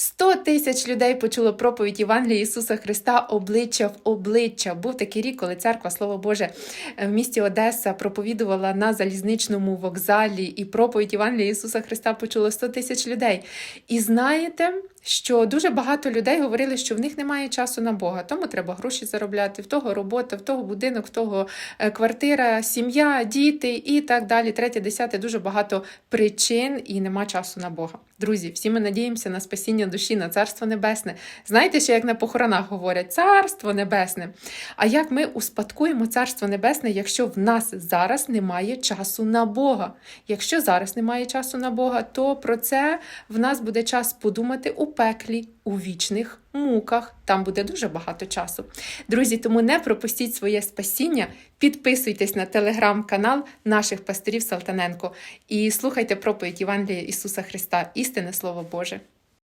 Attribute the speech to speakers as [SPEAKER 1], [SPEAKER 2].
[SPEAKER 1] 100 тисяч людей почуло проповідь Євангелія Ісуса Христа обличчя в обличчя. Був такий рік, коли церква, слово Боже, в місті Одеса проповідувала на залізничному вокзалі, і проповідь Євангелія Ісуса Христа почуло 100 тисяч людей. І знаєте, що дуже багато людей говорили, що в них немає часу на Бога, тому треба гроші заробляти, в того робота, в того будинок, в того е, квартира, сім'я, діти і так далі. Третє, десяте, дуже багато причин і нема часу на Бога. Друзі, всі ми надіємося на спасіння душі, на царство небесне. Знаєте, що як на похоронах говорять царство небесне. А як ми успадкуємо царство небесне, якщо в нас зараз немає часу на Бога? Якщо зараз немає часу на Бога, то про це в нас буде час подумати у пеклі, у вічних муках. Там буде дуже багато часу. Друзі, тому не пропустіть своє спасіння. Підписуйтесь на телеграм-канал наших пасторів Салтаненко і слухайте проповідь Євангелія Ісуса Христа, істинне Слово Боже.